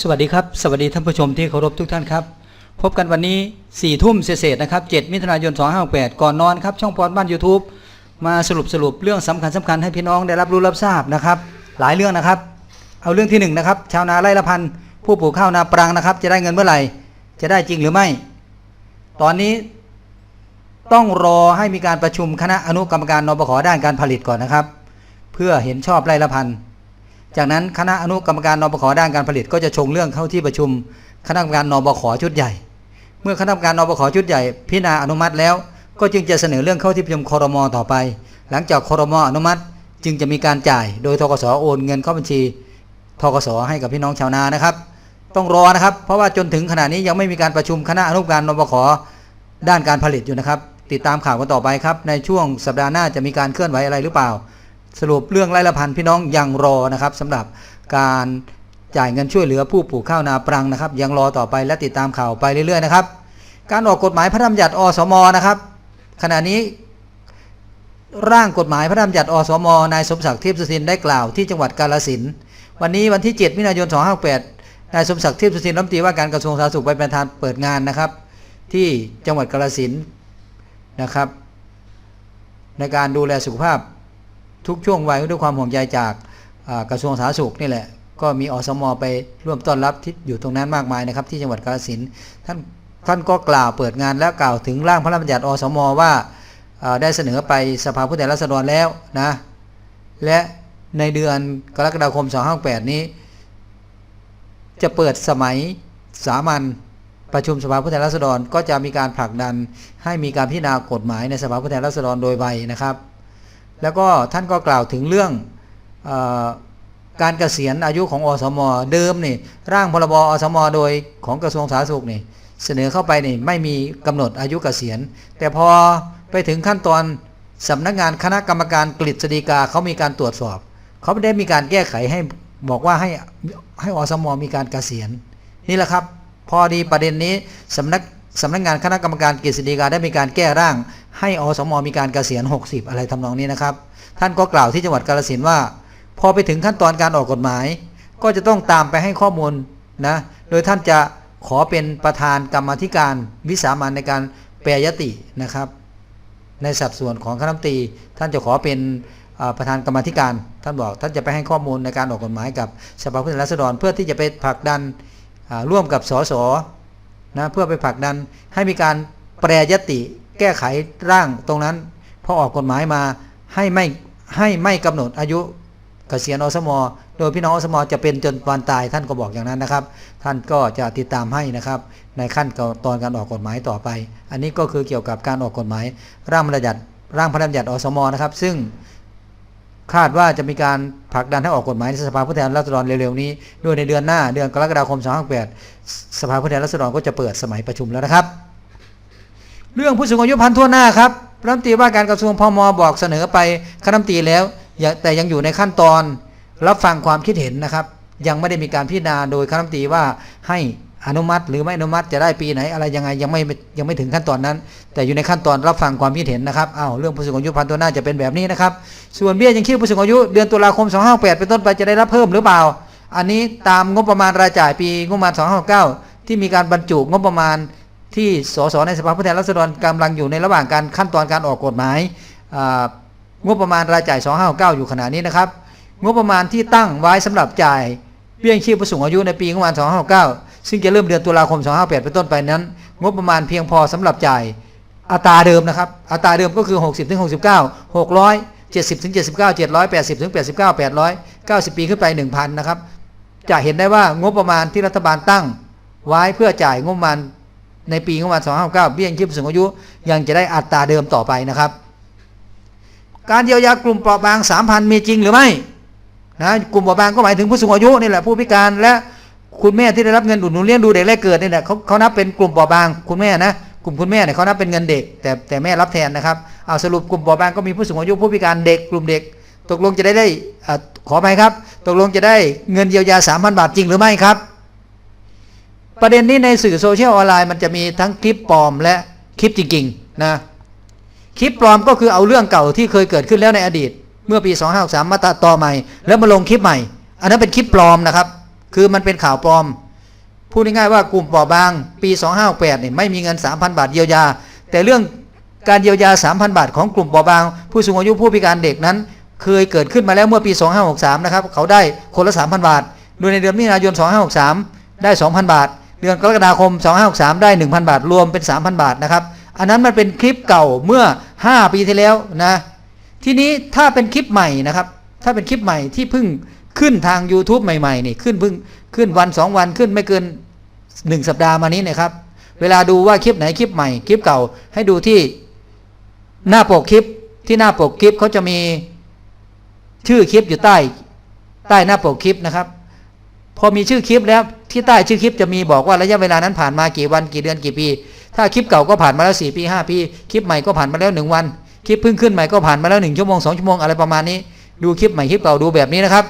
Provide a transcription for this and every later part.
สวัสดีครับ สวัสดีท่านผู้ชมที่เคารพทุกท่านครับ พบกันวันนี้4ี่ทุ่มเศษนะครับ 7 มิถุนายน 258 ก่อนนอนครับ ช่องพอดบ้าน YouTube มาสรุปสรุปเรื่องสำคัญสำคัญให้พี่น้องได้รับรู้รับทราบนะครับ หลายเรื่องนะครับ เอาเรื่องที่1นงนะครับ ชาวนาไร่ละพัน ผู้ปลูกข้าวนาปรังนะครับ จะได้เงินเมื่อไหร่ จะได้จริงหรือไม่ ตอนนี้ต้องรอให้มีการประชุมคณะอนุกรรมการนปขด้านการผลิตก่อนนะครับ เพื่อเห็นชอบไร่ละพัน จากนั้นคณะอนุกรรมการนปขด้านการผลิตก็จะชงเรื่องเข้าที่ประชุม คณะกรรมการนปขชุดใหญ่ เมื่อคณะกรรมการนปขชุดใหญ่ พิจารณาอนุมัติแล้ว ก็จึงจะเสนอเรื่องเข้าที่ประชุมคอรมอต่อไป หลังจากคอรมออนุมัติ จึงจะมีการจ่าย โดยทกสโอนเงินเข้าบัญชีทกสให้กับพี่น้องชาวนานะครับ ต้องรอนะครับ เพราะว่าจนถึงขณะนี้ยังไม่มีการประชุมคณะอนุกรรมการนปขด้านการผลิตอยู่นะครับ ติดตามข่าวกันต่อไปครับ ในช่วงสัปดาห์หน้าจะมีการเคลื่อนไหวอะไรหรือเปล่า สรุปเรื่องไร่ละพันพี่น้องยังรอนะครับสำหรับการจ่ายเงินช่วยเหลือผู้ปลูกข้าวนาปรังนะครับ ยังรอต่อไปและติดตามข่าวไปเรื่อยๆนะครับ การออกกฎหมายพระราชบัญญัติอสมนะครับ ขณะนี้ร่างกฎหมายพระราชบัญญัติอสมนายสมศักดิ์เทพสุทินได้กล่าวที่จังหวัดกาฬสินวันนี้วันที่ 7 มิถุนายน 258นายสมศักดิ์เทพสุทินรัฐมนตรีว่าการกระทรวงสาธารณสุขไปเป็นประธานเปิดงานนะครับ ที่จังหวัดกาฬสินนะครับ ในการดูแลสุขภาพ ทุกช่วงวัยด้วยความห่วงใยจากกระทรวงสาธารณสุขนี่แหละ ก็มีอสมไปร่วมต้อนรับที่อยู่ตรงนั้นมากมายนะครับ ที่จังหวัดกาฬสินธุ์ท่านท่านก็กล่าวเปิดงานแล้วกล่าวถึงร่างพระราชบัญญัติอสมว่าได้เสนอไปสภาผู้แทนราษฎรแล้วนะและในเดือนกรกฎาคม 2568 นี้ จะเปิดสมัยสามัญประชุมสภาผู้แทนราษฎรก็จะมีการผลักดันให้มีการพิจารณากฎหมายในสภาผู้แทนราษฎรโดยไวนะครับ แล้วก็ท่านก็กล่าวถึงเรื่องออการเกษียณอายุของอสมเดิมนี่ร่างพรบอสมโดยของกระทรวงสาธารณสุขนี่เสนอเข้าไปนี่ไม่มีกำหนดอายุเกษียณ แต่พอไปถึงขั้นตอนสำนักงานคณะกรรมการกฤษฎีกาเขามีการตรวจสอบ เขาไม่ได้มีการแก้ไขให้บอกว่าให้ให้อสมมีการเกษียณนี่แหละครับ พอดีประเด็นนี้สำนักสำนักงานคณะกรรมการกฤษฎีกาได้มีการแก้ร่าง ให้อสมมีการเกษียณ 60 อะไรทำนองนี้นะครับ ท่านก็กล่าวที่จังหวัดกาฬสินว่า พอไปถึงขั้นตอนการออกกฎหมาย ก็จะต้องตามไปให้ข้อมูลนะโดยท่านจะขอเป็นประธานกรรมธิการวิสามันในการแปรยตินะครับ ในสัดส่วนของคณะมนตรีท่านจะขอเป็นประธานกรรมธิการ ท่านบอกท่านจะไปให้ข้อมูลในการออกกฎหมายกับสภาผู้แทนราษฎรเพื่อที่จะไปผลักดันร่วมกับสสนะเพื่อไปผลักดันให้มีการแปรยติ แก้ไขร่างตรงนั้นพอออกกฎหมายมาให้ไม่ให้ไม่กำหนดอายุเกษียณอสมอโดยพี่น้องอสมอจะเป็นจนวันตายท่านก็บอกอย่างนั้นนะครับ ท่านก็จะติดตามให้นะครับ ในขั้นตอนการออกกฎหมายต่อไป อันนี้ก็คือเกี่ยวกับการออกกฎหมายร่างระราชบัญญัติร่างพระราชบัญญัติอสมอนะครับ ซึ่งคาดว่าจะมีการผลักดันให้ออกกฎหมายในสภาผู้แทนราษฎรเร็วๆนี้ด้วยในเดือนหน้าเดือนกรกฎาคม 2568 สภาผู้แทนราษฎรก็จะเปิดสมัยประชุมแล้วนะครับ เรื่องผู้สูงอายุพันทั่วหน้าครับรัฐมนตรีว่าการกระทรวงพมบอกเสนอไปคณะรัฐมนตรีแล้วแต่ยังอยู่ในขั้นตอนรับฟังความคิดเห็นนะครับ ยังไม่ได้มีการพิจารณาโดยคณะรัฐมนตรีว่าให้อนุมัติ หรือไม่อนุมัติจะได้ปีไหน อะไรยังไงยังไม่ยังไม่ถึงขั้นตอนนั้น แต่อยู่ในขั้นตอนรับฟังความคิดเห็นนะครับอ้าวเรื่องผู้สูงอายุพันตัวหน้าจะเป็นแบบนี้นะครับ ส่วนเบี้ยยังชีพผู้สูงอายุเดือนตุลาคม 258 เป็นต้นไปจะได้รับเพิ่มหรือเปล่า อันนี้ตามงบประมาณรายจ่ายปีงบประมาณ 259 ที่มีการบรรจุงบประมาณ ที่สสในสภาผู้แทนราษฎรกำลังอยู่ในระหว่างการขั้นตอนการออกกฎหมายงบประมาณรายจ่าย 2569 อยู่ขณะนี้นะครับ งบประมาณที่ตั้งไว้สำหรับจ่ายเบี้ยชีพผู้สูงอายุในปีงบประมาณ 2569 ซึ่งจะเริ่มเดือนตุลาคม 258 เป็นต้นไปนั้น งบประมาณเพียงพอสำหรับจ่ายอัตราเดิมนะครับ อัตราเดิมก็คือ 60ถึง69 600 70ถึง79 780ถึง89 800 90 ปีขึ้นไป 1,000 นะครับ จะเห็นได้ว่างบประมาณที่รัฐบาลตั้งไว้เพื่อจ่ายงบประมาณ ในปีงบประมาณ259เบี้ยยังชีพผู้สูงอายุ ยังจะได้อัตราเดิมต่อไปนะครับ การเยียวยากลุ่มเปราะบาง 3,000 มีจริงหรือไม่นะกลุ่มเปราะบางก็หมายถึงผู้สูงอายุนี่แหละผู้พิการและคุณแม่ที่ได้รับเงินอุดหนุนเลี้ยงดูเด็กแรกเกิดนี่แหละเขาเขานับเป็นกลุ่มเปราะบางคุณแม่นะกลุ่มคุณแม่เนี่ยเขานับเป็นเงินเด็ก แต่แต่แม่รับแทนนะครับเอาสรุปกลุ่มเปราะบางก็มีผู้สูงอายุผู้พิการเด็กกลุ่มเด็ก ตกลงจะได้ได้ขอไปครับ ตกลงจะได้เงินเยียวยา3,000 บาทจริงหรือไม่ครับ ประเด็นนี้ในสื่อโซเชียลออนไลน์มันจะมีทั้งคลิปปลอมและคลิปจริงๆนะคลิปปลอมก็คือเอาเรื่องเก่าที่เคยเกิดขึ้นแล้วในอดีต เมื่อปี 2563มาตัดต่อใหม่ แล้วมาลงคลิปใหม่ อันนั้นเป็นคลิปปลอมนะครับ คือมันเป็นข่าวปลอมพูดง่ายๆว่ากลุ่มเปราะบางปี 2568เนี่ยไม่มีเงิน 3,000 บาทเยียวยา แต่เรื่องการเยียวยา 3,000 บาทของกลุ่มเปราะบาง ผู้สูงอายุผู้พิการเด็กนั้น เคยเกิดขึ้นมาแล้วเมื่อปี 2563นะครับเขาได้คนละ 3,000 บาท โดยในเดือนมิถุนายน 2563 ได้ 2,000 บาท ดือนกรกฎาคม 2563 ได้ 1,000 บาท รวมเป็น 3,000 บาทนะครับ อันนั้นมันเป็นคลิปเก่าเมื่อ 5 ปีที่แล้วนะ ทีนี้ถ้าเป็นคลิปใหม่นะครับ ถ้าเป็นคลิปใหม่ที่เพิ่งขึ้นทาง YouTube ใหม่ๆนี่ขึ้นเพิ่งขึ้นวัน 2 วันขึ้นไม่เกิน 1 สัปดาห์มานี้นะครับ เวลาดูว่าคลิปไหนคลิปใหม่คลิปเก่าให้ดูที่หน้าปกคลิปที่หน้าปกคลิปเขาจะมีชื่อคลิปอยู่ใต้ ใต้หน้าปกคลิปนะครับ พอมีชื่อคลิปแล้ว ที่ใต้ชื่อคลิปจะมีบอกว่าระยะเวลานั้นผ่านมากี่วันกี่เดือนกี่ปี ถ้าคลิปเก่าก็ผ่านมาแล้ว4ปี5ปีคลิปใหม่ก็ผ่านมาแล้ว 1 วันคลิปเพิ่งขึ้นใหม่ก็ผ่านมาแล้ว1ชั่วโมง2ชั่วโมงอะไรประมาณนี้ ดูคลิปใหม่คลิปเก่าดูแบบนี้นะครับ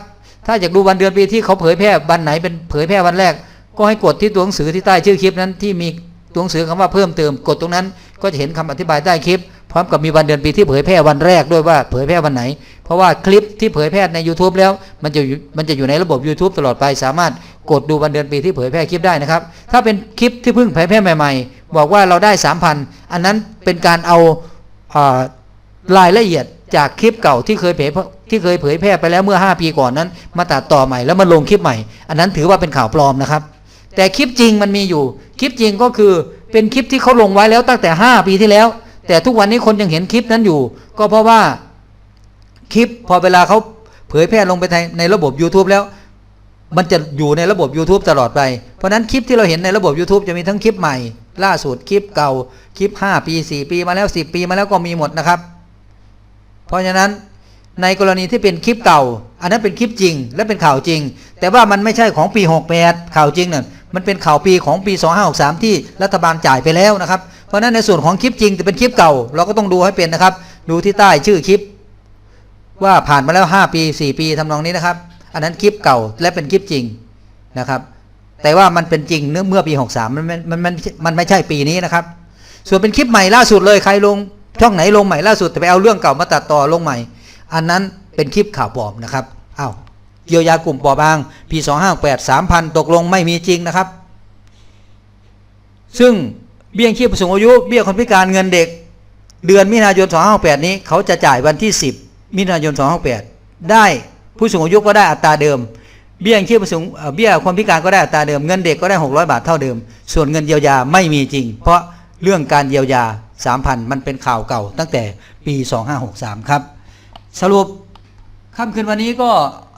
ถ้าอยากดูวันเดือนปีที่เขาเผยแพร่วันไหนเป็นเผยแพร่วันแรก ก็ให้กดที่ตัวหนังสือที่ใต้ชื่อคลิปนั้นที่มีตัวหนังสือคำว่าเพิ่มเติมกดตรงนั้น ก็จะเห็นคำอธิบายใต้คลิปพร้อมกับมีวันเดือนปีที่เผยแพร่วันแรกด้วยว่าเผยแพร่วันไหน เพราะว่าคลิปที่เผยแพร่ใน YouTube แล้วมันจะมันจะอยู่ในระบบ YouTube ตลอดไปสามารถ กดดูวันเดือนปีที่เผยแพร่คลิปได้นะครับ ถ้าเป็นคลิปที่เพิ่งเผยแพร่ใหม่ ๆ บอกว่าเราได้ 3,000 อันนั้นเป็นการเอาอารายละเอียดจากคลิปเก่าที่เคยเผยที่เคยเผยแพร่ไปแล้วเมื่อ 5 ปีก่อนนั้น มาตัดต่อใหม่แล้วมาลงคลิปใหม่ อันนั้นถือว่าเป็นข่าวปลอมนะครับ แต่คลิปจริงมันมีอยู่ คลิปจริงก็คือเป็นคลิปที่เขาลงไว้แล้วตั้งแต่ 5 ปีที่แล้ว แต่ทุกวันนี้คนยังเห็นคลิปนั้นอยู่ ก็เพราะว่าคลิปพอเวลาเขาเผยแพร่ลงไปในในระบบ YouTube แล้ว มันจะอยู่ในระบบ YouTube ตลอดไป เพราะนั้นคลิปที่เราเห็นในระบบ YouTube จะมีทั้งคลิปใหม่ ล่าสุดคลิปเก่า คลิป 5 ปี 4 ปีมาแล้ว 10 ปีมาแล้วก็มีหมดนะครับ เพราะฉะนั้นในกรณีที่เป็นคลิปเก่า อันนั้นเป็นคลิปจริง และเป็นข่าวจริง แต่ว่ามันไม่ใช่ของปี 68 ข่าวจริงเนี่ยมันเป็นข่าวปีของปี 2563 ที่รัฐบาลจ่ายไปแล้วนะครับ เพราะฉะนั้นในส่วนของคลิปจริงแต่เป็นคลิปเก่า เราก็ต้องดูให้เป็นนะครับ ดูที่ใต้ชื่อคลิป ว่าผ่านมาแล้ว 5 ปี 4 ปีทำนองนี้นะครับ อันนั้นคลิปเก่าและเป็นคลิปจริงนะครับ แต่ว่ามันเป็นจริงเมื่อปี 63มันมันมันมันมันไม่ใช่ปีนี้นะครับ ส่วนเป็นคลิปใหม่ล่าสุดเลยใครลงช่องไหนลงใหม่ล่าสุดแต่ไปเอาเรื่องเก่ามาตัดต่อลงใหม่ อันนั้นเป็นคลิปข่าวปลอมนะครับอ้าวเยียวยากลุ่มปอบางปี2568 3,000 ตกลงไม่มีจริงนะครับ ซึ่งเบี้ยงชีพผู้สูงอายุ เบี้ยคนพิการเงินเด็ก เดือนมิถุนายน 2568 นี้ เขาจะจ่ายวันที่ 10 มิถุนายน 2568 ได้ ผู้สูงอายุก็ได้อัตราเดิม เบี้ยยังชีพผู้สูงเบี้ยคนพิการก็ได้อัตราเดิมเงินเด็กก็ได้ 600 บาทเท่าเดิม ส่วนเงินเยียวยาไม่มีจริง เพราะเรื่องการเยียวยา 3,000 มันเป็นข่าวเก่า ตั้งแต่ปี 2563 ครับ สรุปค่ำคืนวันนี้ก็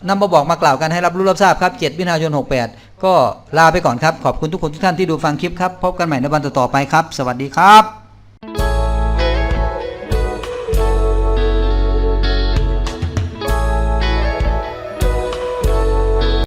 นำมาบอกมากล่าวกันให้รับรู้รับทราบครับ 7 มิถุนายน 68 ก็ลาไปก่อนครับ ขอบคุณทุกคนทุกท่านที่ดูฟังคลิปครับ พบกันใหม่ในวันต่อๆไปครับ สวัสดีครับ